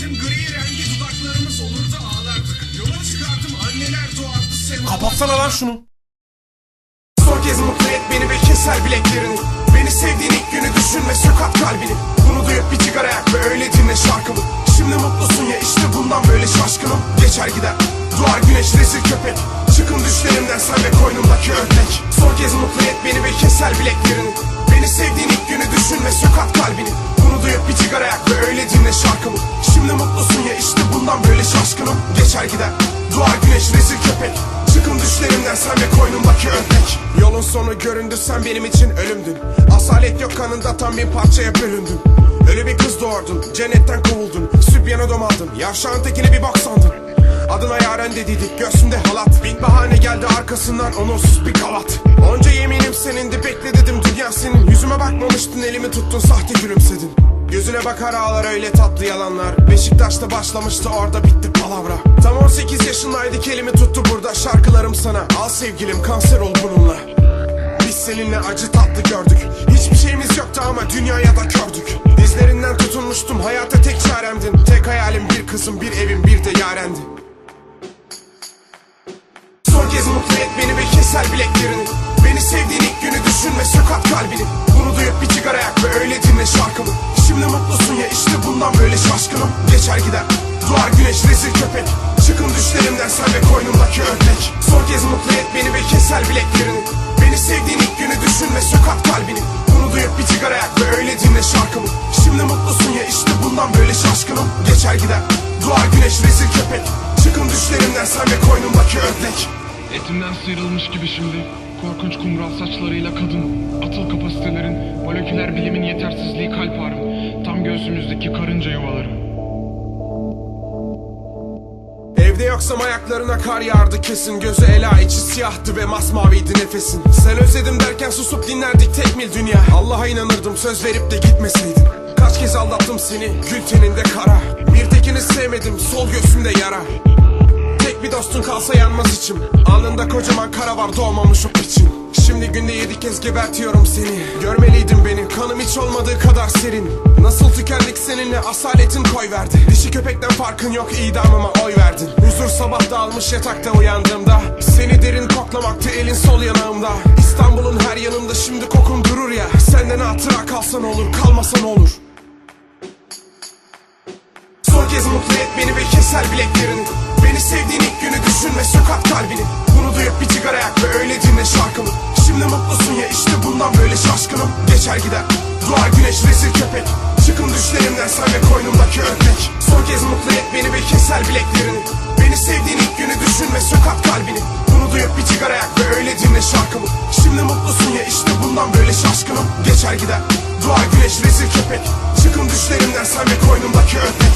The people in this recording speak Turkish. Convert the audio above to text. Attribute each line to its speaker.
Speaker 1: Bizim gri rengi dudaklarımız olurdu ağlardık. Yola çıkardım anneler doğardı semalar.
Speaker 2: Kapatsana lan şunu.
Speaker 3: Son kez mutlu et beni ve keser bileklerini Beni sevdiğin ilk günü düşün ve sök at kalbini Bunu duyup bir sigara yak ve öyle dinle şarkımı Şimdi mutlusun ya işte bundan böyle şaşkınım Geçer gider Doğar güneş rezil köpek Çıkın düşlerimden sen ve koynumdaki ördek bundan böyle şaşkınım. Geçer gider. Doğar güneş rezil köpek. Çıkın düşlerimden sen ve koynumdaki ördek Yolun sonu göründü sen benim için ölümdün. Asalet yok kanında tam bir parçaya bölündün. Öyle bir kız doğurdun cennetten kovuldun. Sübyan odam aldın yavşağın tekini bir bak sandın. Adına yaren dediydik göğsümde halat. Bin bahane geldi arkasından onursuz bir kavat. Onca yeminim senindi bekle dedim dünya senin Yüzüme bakmamıştın elimi tuttun sahte gülümsedin Gözüne bakar ağlar öyle tatlı yalanlar. Beşiktaş'ta başlamıştı orada bitti palavra. Tam 18 yaşındaydık elimi tuttu burada Şarkılarım sana. Al sevgilim kanser ol bununla. Biz seninle acı tatlı gördük. Hiçbir şeyimiz yoktu ama dünyaya da kördük Dizlerinden tutunmuştum hayata tek çaremdin. Tek hayalim bir kızım bir evim bir de yarendi. Son kez mutlu et beni ve keser bileklerini. Beni sevdiğin ilk günü düşün ve sök at kalbini. Bunu duyup bir sigara yak ve öyle dinle şarkımı kez mutlu et beni ve keser bileklerini. Beni sevdiğin ilk günü düşün ve sök at kalbini. Bunu duyup bir sigara yak ve öyle dinle şarkımı. Şimdi mutlusun ya işte bundan böyle şaşkınım. Geçer gider Doğar güneş rezil köpek. Çıkın düşlerimden sen ve koynumdaki ördek.
Speaker 4: Etimden sıyrılmış gibi şimdi. Korkunç kumral saçlarıyla kadın. Atıl kapasitelerin Moleküler bilimin yetersizliği kalp ağrım. Tam göğsümüzdeki karınca yuvaları
Speaker 3: Evde yoksam ayaklarına kar yağardı kesin. Gözü ela içi siyahtı ve masmaviydi nefesin. Sen özledim derken susup dinlerdik tek mil dünya. Allah'a inanırdım söz verip de gitmeseydin. Kaç kez aldattım seni gül teninde kara. Bir tekini sevmedim sol göğsümde yara. Tek bir dostun kalsa yanmaz içim. Alnında kocaman kara var doğmamış o piçin Şimdi günde yedi kez gebertiyorum seni. Görmeliydin beni kanım hiç olmadığı kadar serin. Nasıl tükendik seninle asaletin koy verdi. Dişi köpekten farkın yok idamıma oy verdin. Huzur sabah dağılmış yatakta uyandığımda Seni derin koklamaktı elin sol yanağımda. İstanbul'un her yanında şimdi kokun durur ya. Senden hatıra kalsan olur kalmasan olur. Son kez mutlu et beni ve keser bileklerini gider Doğar güneş rezil köpek. Çıkın düşlerimden sen ve koynumdaki ördek Son kez mutlu et beni ve keser bileklerini. Beni sevdiğin ilk günü düşün ve sök at kalbini. Bunu duyup bir sigara yak ve öyle dinle şarkımı. Şimdi mutlusun ya işte bundan böyle şaşkınım. Geçer gider Doğar güneş rezil köpek. Çıkın düşlerimden sen ve koynumdaki ördek